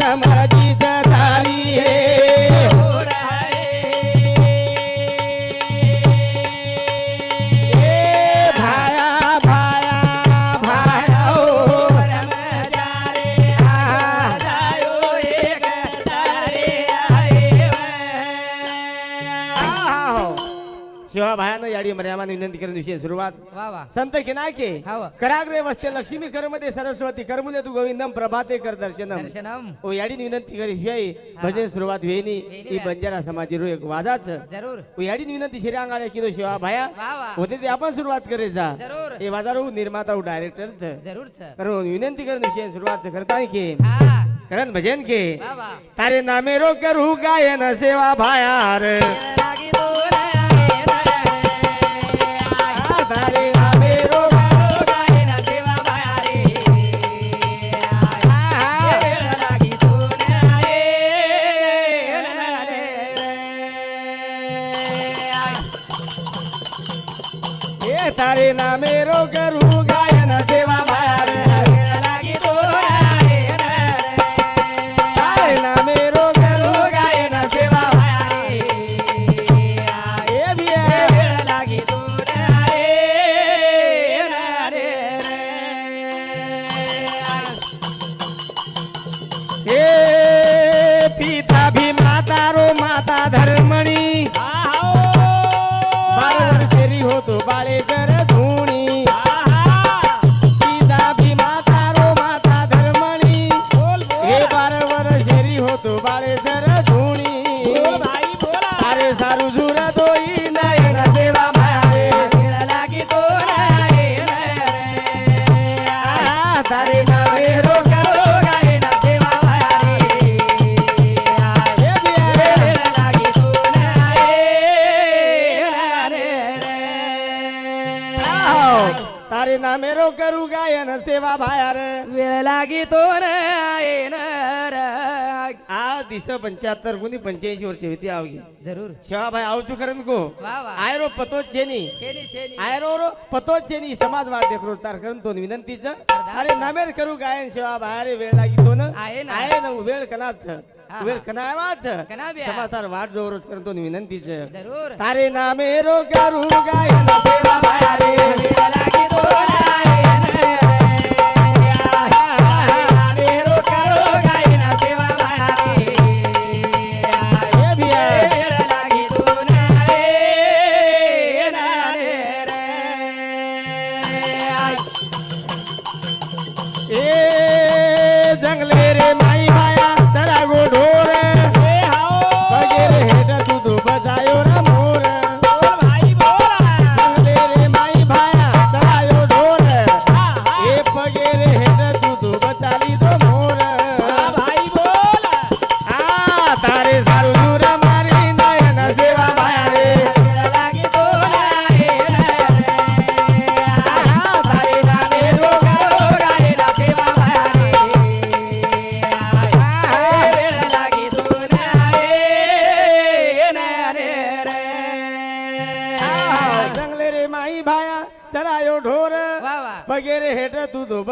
न भायानं याडी मर्यामान विनंती करून विषय सुरुवात. वा वा. संत किनाके हाव. कराग्रे वस्ते लक्ष्मी करमध्ये सरस्वती करमुले तू गोविंदम प्रभाते कर दर्शनम. दर्शनम. ओ याडीन विनंती करी शिवाय भजन सुरुवात वेणी ही बंजारा समाजी रो एक वादाच. जरूर. ओ याडीन विनंती शिरे अंगाळे किलो शिवा भाया. वा वा. होते ते आपण सुरुवात करे जा. जरूर. हे बाजारो निर्माता उ डायरेक्टर जरूर छ करून विनंती करून विषय सुरुवात करता के? हा. करण भजन के? वा वा. तारे नामे रो करू गायन सेवा भायार. लागी सारे नामे रो करू गायन सेवा भायार। वेळ लागी तो आ दिस पंच्याहत्तर गुणी पंच्याऐंशी वर्ष होती आवगी. जरूर. शिवाभाई आवचू करन को? आयरो पतो चेनी. आयरो रो पतो चेनी समाज वाट देखरो तार करून तो विनंतीच. अरे नमेर करू गायन शिवा बाहेर वेळ लागी तो न. ना. आहे ना वेळ कनाच. हा. वेळ कनावाच कनाव्या. समाज तार वाट जोरच करून तो विनंतीच जरूर तारे नामे रो करू गायन सेवा बाहेर वेळ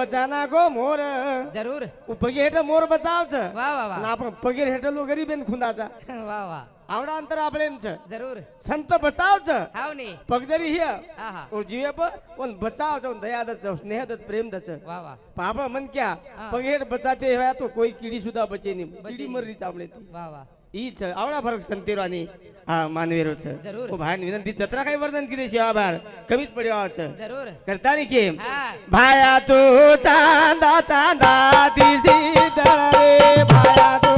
बचाना गो मोर. जरूर. पगे हेट मोर बचावच वा वा वा. आपण पगीर हेटलो गरीब आहे खुंदाचा. वा वा. आवडा अंतर आपलेमच. जरूर. संत बचावच. हाव नी. हिय हा हा और जीवे पण बचावच दयादच स्नेहदच प्रेमदच वा वा. पापा मन क्या. पगेर बचाते हुआ तो कोई कीड़ी सुद्धा बचे नहीं बचे कीड़ी. मरली चावले ती. वा वा. ईच आवडा फरक संतेरो आणि हा मानवेरो जरूर. ओ भाई विनंती जत्रा काही वर्णन किती शिवा भार? कमीच पडवाच जरूर. करतानी की? हा. भाया तू चांदा चांदा दिसी दळ रे. भाया तू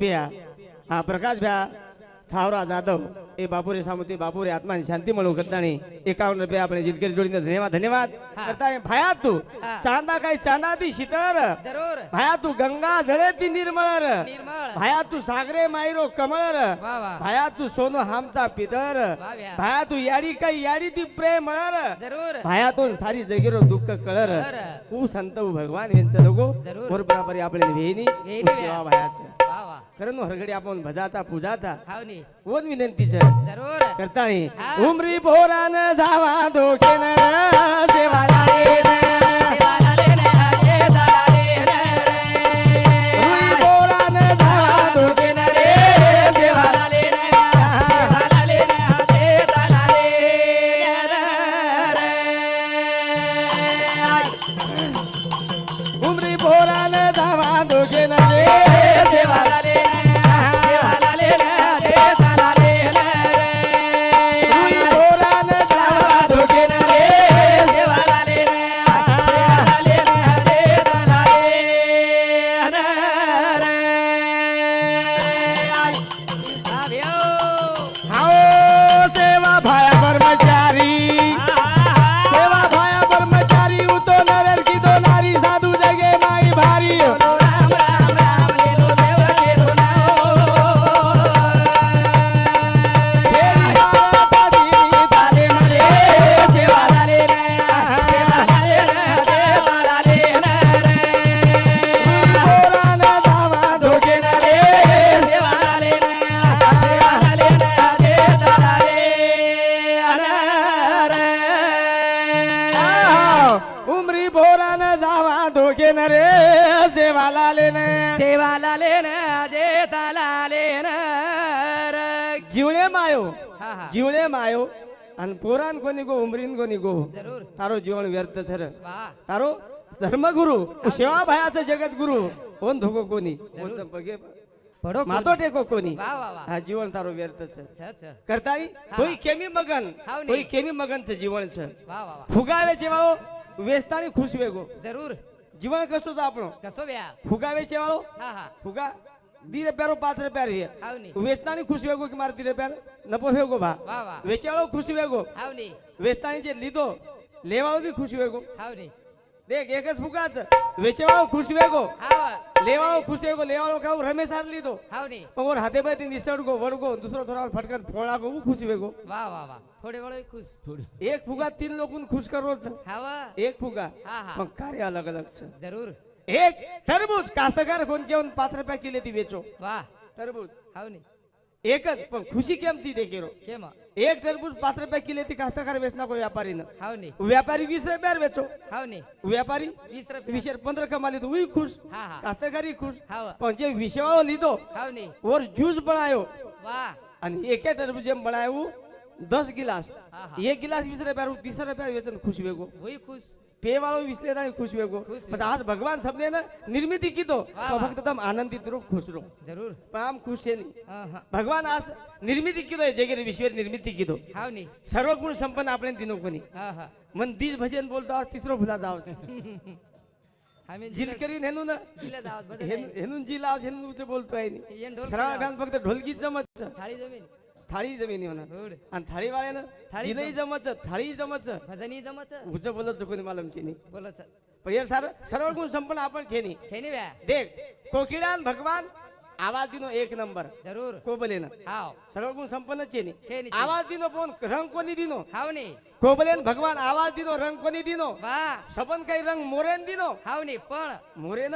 बिया हा प्रकाश भ्या. थावरा जाधव. ए बापुरे सामुती बापुरे आत्माने शांती म्हणून करतानी एकावन्न रुपये आपण जिलकरी जोडीने धन्यवाद धन्यवाद. करता भाया तू. चांदा काही चांदा ती शीतर भाया तू गंगा झळे ती निर्मळ. भाया तू सागरे मायरो कमळर भाया तू सोनो हामचा पितर. भाया. तू यारी काही यारी ती प्रेम भया तू सारी जगेरो दुःख कळर. ऊ संत भगवान यांचं लोगो बरोबर आपल्या वेणी. भायाचं. करण ಹೊರಗಡೆ आपण भजाचा पूजाचा. हावनी ओन विनंतीच. जरूर. करताय उमरी भोरान जावा दोखेन सेवाला सेवा लेन जेताला लेन जिवळे मायो हा जिवळे मायो आणि पुराण कोणी गो उमरीन कोणी गो तारो जीवन व्यर्थ सर. धर्म तारो धर्मगुरु सेवा भयाचं जगद्गुरु कोण धोको कोणी? बघे पडो मातो टेको कोणी. हा जीवन तारो व्यर्थ सर. छ छ. करताई केमी मगन केमी मगन च जीवन सर. फुगावे जेवाओ वेस्तानी खुश वेगो. जरूर. છે વાહ વાહ વાહ ફુગાવે છે વાળો વેસ્તાની ખુશ વેગો જરૂર જીવન કશું તો આપણો કસો વ્યા ફુગાવે છે વાળો હા હા ફુગા ધીરે પેરો પાથરે પેરી આવની વેચતાની ખુશ વેગો કે મારે ધીરે પેર નપો વેગો ભા વાહ વાહ વેચાળો ખુશ વેગો આવની વેચતાની જે લીધો લેવાળો બી ખુશ વેગો આવની દેખ એક જ ફુગા છે વેચવાળો ખુશ વેગો આવ લેવાળો ખુશ વેગો લેવાળો ખાવ રમેશ હાથ લીધો આવની પણ ઓર હાથે બાથી નિસળગો વળગો દૂસરો થોડા ફટકન ફોળાગો હું ખુશ વેગો વાહ વાહ વાહ थोडे वेळ खुश. एक फुगा तीन लोकून खुश करोच. एक फुगा. हा हा. मग कार्य अलग अलग जरूर. एक टरबूज. कास्तकार फोन घेऊन पाच रुपया किलो ती वेचो. वा. टरबूज. हाव नी. एकच पण खुशी केमची दे केरो केमा. एक टरबूज पाच रुपया किलो ती कास्तकार वेचना को व्यापारी न हाव नी. व्यापारी वीस रुपयावर वेचो. हाव नी. व्यापारी वीस रुपया. वीस पंधरा कमाली तो उई खुश. हा हा. कास्तकारी खुश. हाव. पण जे विषयावर लिहितो हाव नी. वर ज्यूस बनायो वा. आणि एका टरबूज जेम बनायो दस गिलास। एक गिलास बीस रुपया तीस रुपया वेचन खुश वेगो. वही खुश. पे वालों विसले ना खुश वेगो. बस आज भगवान सबने ना निर्मित की तो भक्त तुम आनंदित रहो खुश रहो जरूर. पाम खुश है नहीं भगवान आज निर्मित की तो जगह विश्व निर्मित की तो सर्व गुण संपन्न आपने दिनों को नहीं मन दीज भजन बोलता और तीसरो भुला दाव जिल करी हेनू ना. हेनू जिला हेनू बोलतो आहे श्रावण फक्त ढोलकी जमत थाळी जमीन. थाळी जमीन येऊन आणि थाळी वाळ्यानं थाळी जिनही जमच थाळी जमच. भजनी जमच. उच बोलत चुकून मालम चिनी बोला सर पण सार सर्व गुण संपन्न आपण छेनी. छेनी व्या. देख कोकिळा भगवान आवाज दिनो एक नंबर. जरूर. कोबले हाव. गुण संपन्न छेनी. छेनी. आवाज दिनो कोण रंग कोणी दिनो? हाव नी. कोबलेन भगवान आवाज दिनो रंग कोणी दिनो? वा. सबन काही रंग मोरेन दिनो? हाव नी पण. मोरेन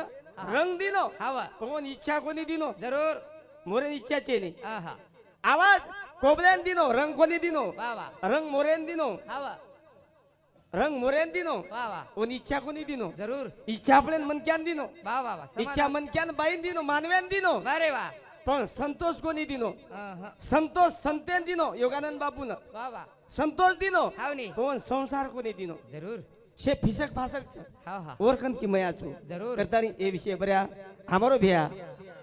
रंग दिनो? हवा. कोण इच्छा कोणी दिनो? जरूर. मोरेन इच्छा चेनी हा आवाज? कोबऱ्यान दिनो रंग कोणी दिनो? रंग मोरेन दिनो? रंग मोरेन दिनो? ओन इच्छा कोणी दिनो? जरूर. इच्छा आपल्यान मनक्यान दिनो? इच्छा मनक्यान बाईन दिनो मानव्यान दिनो? अरे वा. पण संतोष कोणी दिनो? संतोष संतेन दिनो योगानंद बापून. संतोष दिनो? हावनी. कोण संसार कोणी दिनो? जरूर. शे फिसक फासक ओरखन की मयाचो जरूर. करता ए विषय बऱ्या. हमारो भैया.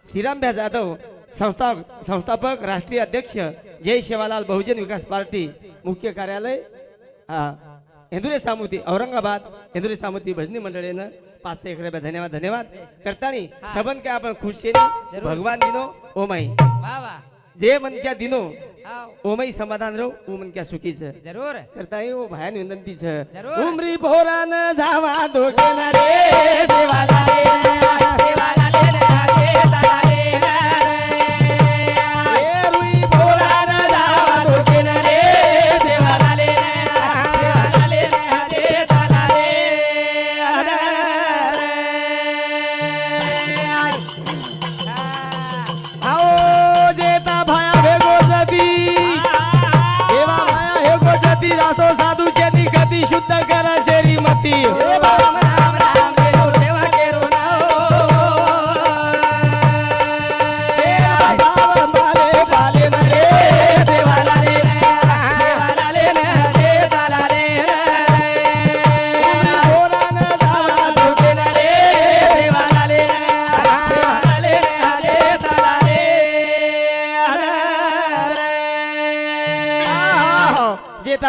श्रीराम भैया जाधव. संस्था संस्थापक राष्ट्रीय अध्यक्ष जय शेवालाल बहुजन विकास पार्टी मुख्य कार्यालय इंदुरे सामुती औरंगाबाद इंदुरे सामुती भजनी मंडळीनं पाच एक धन्यवाद धन्यवाद. करतानी शबन काय आपण खुश भगवान दिनो ओमाई. जे मन क्या दिनो ओमाई समाधान रो ओ मन क्या सुखीच. जरूर. करतानी ओ भयान विनंतीच. उमरी भोरान जावा दोघे रे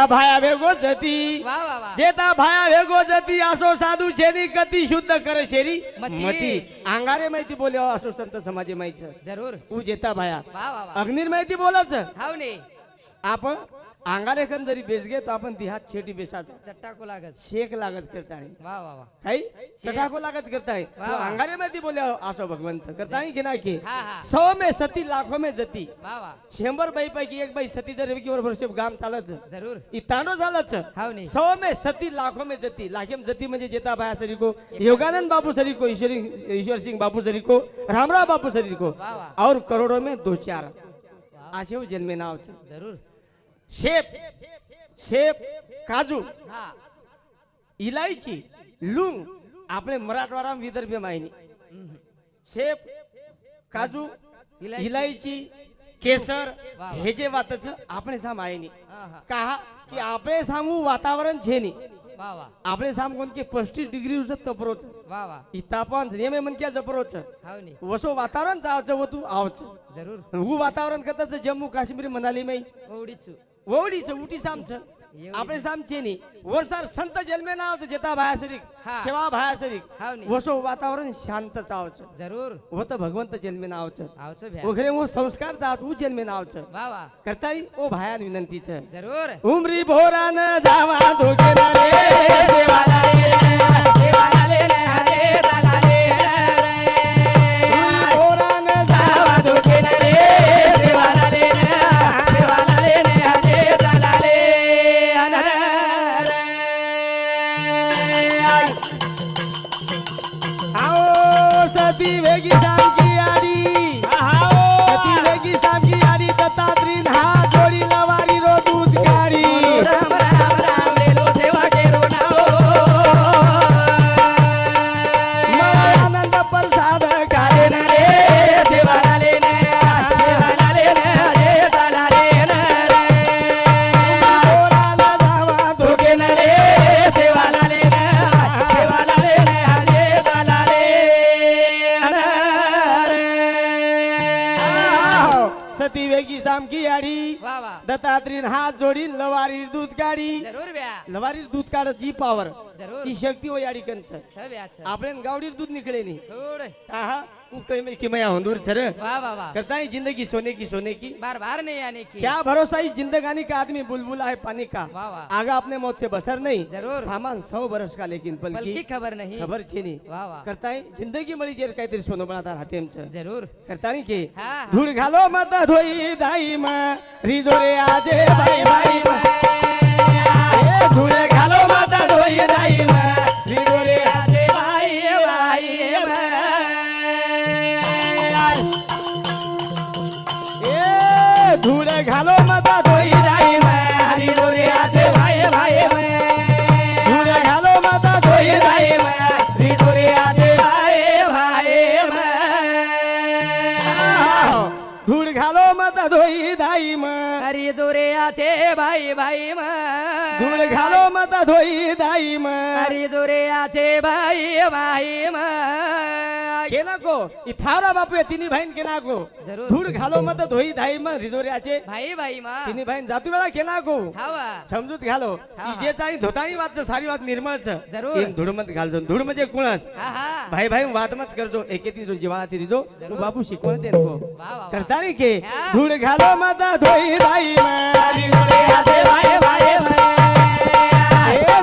जेता भाया भेगो जती जेता भाया भेगो जती असो साधू शेनी गती शुद्ध कर शेरी. मती. अंगारे माहिती बोले असो संत समाजे माहिती. जरूर. उ जेता भाया. वा वा वा. आपण अंगारे कन जरी बेस गे तो आपण ती हात छेटी बेसाचा. चट्टाको लागत. शेक लागत करताय वा वा वा. काही? सटाको लागत करताय वा, तो वा. अंगारे मध्ये बोले असो भगवंत करताय की नाही की? सौ में सती लाखो में जती. शंभर बाई पैकी एक बाई सती जर की वर्ष गाम चालच जरूर. इतानो झालंच हाव ने. सौ में सती लाखों में जती. लाखेम जती म्हणजे जेता भाया सरी को योगानंद बाबू सरी को ईश्वरी ईश्वर सिंह बाबू सरी को रामराव बापू सरी को वा वा. और करोड़ों में दो चार. असे जन्मे नाव जरूर. शेप शेप काजू हा इलायची लुंग आपले मराठवाडा विदर्भ माहिनी हम्म. शेप काजू इलायची. इलायची केसर वा. हे जे वातच આપણે સામ આયની हा हा का की આપણે સામું વાતાવરણ છે ની वा वा આપણે સામ कोण की पस्तीस डिग्री उजत तपरोच वा वा इ तापमान नेमे मन क्या जपरोच हाव ने वसो वातावरण जावचं व तू आवच जरूर हु वातावरण करताच जम्मू काश्मीर मनाली मै ओवडीचू ओवडीचं उटी सामचं આપણે સામ છે ની વરસાર સંત જન્મે ના આવતો જેતા ભાયા સરીક હા. સેવા ભાયા સરીક हाव ने वसो वातावरण शांत आवचं जरूर व तर भगवंत जन्मे ना आवचं आवचो भ्या वगैरे वो संस्कार जात उ जन्मे ना आवचं वा वा करताई ओ भायान विनंतीचं जरूर उमरी भोरान जावा दोघे ना रे सती वेगी सामकी जोडीन लवारी दूध गाडी. जरूर ब्या. लवारी दूध काढत ही पावर जरूर. ही शक्ती हो याडी कंच छ ब्या छ. आपल्यान गावडीर दूध निकळे नी थोडं. आहा. कई में कि मैं हुंदूर छर। वाह वाह वाह। करता है जिंदगी सोने की सोने की। बार बार नहीं आने की। क्या भरोसा इस जिंदगानी का आदमी बुलबुला है पानी का। वाह वाह। आगा अपने मौत से बसर नहीं। जरूर। सामान सौ बरस का लेकिन बल्कि खबर नहीं। खबर छे नहीं वाह वाह। करता है जिंदगी मळी जेर काहीतरी सोनं बनवता राहते आमचं जरूर। करता नाही की. धूळ घालो मत धोई दाई मा। रिजोरे आजे बाई बाई धूळ घालो मत धोई दाई मा। भाई भाई धूळ घालो मत धोई दाई मा. हरी दुरे आचे भाई भाई के नाको इ थावरा बापू आहे तिन्ही बहीण के नाको जरूर. धूळ घालो मत धोई धाई मग रिजोऱ्याचे. भाई भाई मा. तिन्ही बहीण जातू वेळा के नाको हावा समजूत घालो. हा, इ जे ताई धोताणी वाद सारी वाद निर्मळच. जरूर. इन धूळ मत घालतो धूळ म्हणजे कुणस हा हा. भाई भाई वाद मत करजो. एके ती जिवाळा रिजो. जरूर. बापू शिकवण दे नको. वा वा. करतानी के? हा. घालो मत धोई धाई मग भाई भाई भाई. ए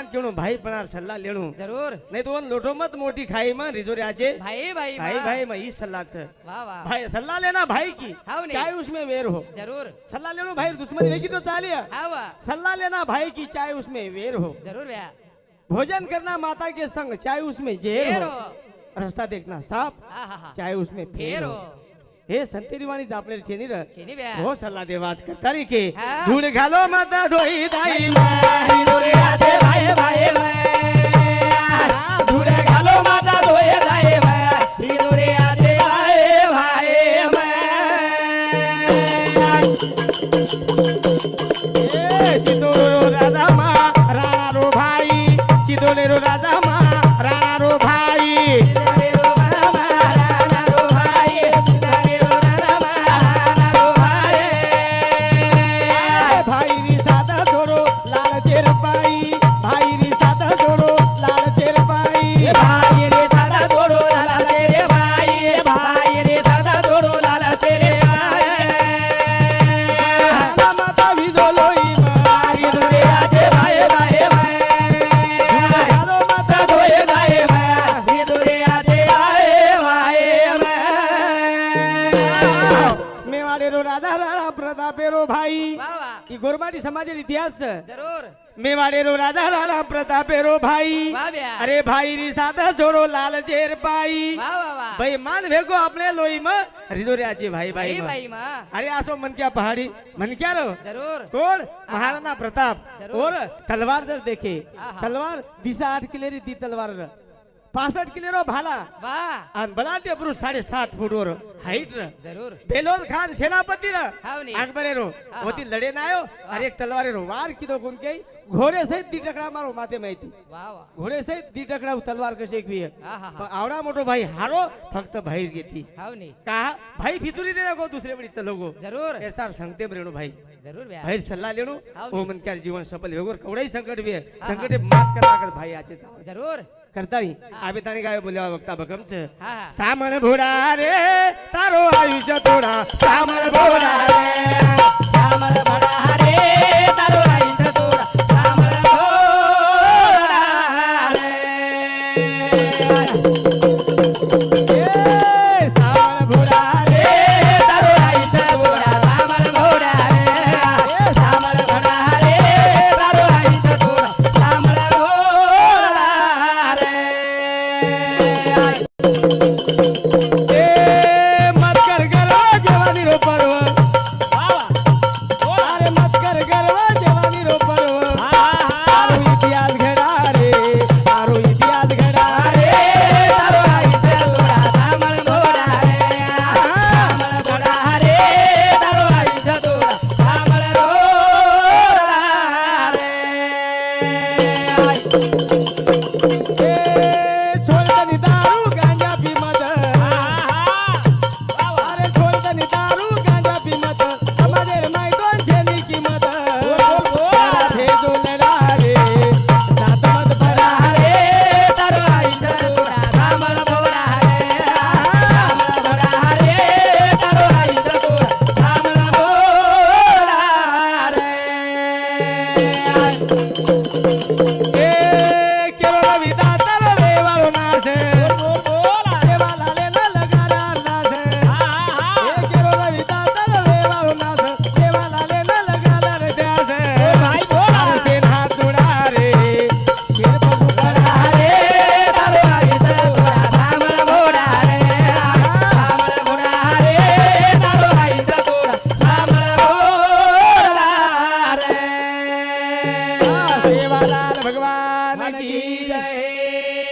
બી હવે સમજાન કેણું ભાઈ પણ સલ્લા લેણું जरूर નહીં તો લોટો મત મોટી ખાઈ માં રીઝોરે આજે भाई भाई भाई वाह. भाई में ई सलाह છે वाह वाह भाई सल्ला लेना भाई की हाँ नहीं। चाहे उसमें वेर हो जरूर सल्ला लेना भाई दुश्मनी वेगी तो चालिए हाँ वाह सल्ला लेना भाई की चाहे उसमें वेर हो जरूर भैया भोजन करना माता के संग चाहे उसमें जेर फेर हो हो रास्ता देखना साफ हा हा हा चाहे उसमें फेर फेर हो हो हे संतेरी वाणी आपले छेनी र छेनी भैया हो सल्ला दे बात करता रे के। धूळ घालो माता धोई दाई धुळ घालो माता धोय છે. जरूर। मेवाडे रो राजा राणा प्रतापे रो भाई। अरे भाई री सादा छोड़ो लाल चेर पाई। भाई मान भेगो आपले लोई म। रिदोऱ्याचे भाई भाई अरे असो मनक्या पहाड़ी। मनक्या रो? जरूर। कोण? महाराणा प्रताप. और तलवार जर देखे. तलवार दिसा आठ किलेरी ती तलवार. पासष्ट किलो रो भाला। आणि बलाटे पुरुष साडे सात फूट वर हाईट र। जरूर। बेलोर खान सेनापती हाव नी. अकबरे रो. होती लड़े ना आयो अरे एक तलवारे रो। वार किदो कोण के घोडे सहित दी टकरा मारो माते। माहिती घोडे सहित दी टकरा तलवार कशी एक आहे पण आवडा मोठो भाई हारो फक्त बाहेर घेती हाव नी। का? भाई फितुरी दे गो दुसरे बडी चलो गो। जरूर। सार सांगते रेणू भाई। जरूर बाहेर सल्ला लेणू। हाव नी. मन जीवन सफल वेगोर कवडाई संकट वे आहा. संकटे मात करा भाई आचे चाव કરતા આવે તારી ગાયો બોલ્યા વખતા ભગમ છે સામણ ભોડા રે તારો આયુષ્ય થોડા સામણ ભોડા રે સામણ ભોડા રે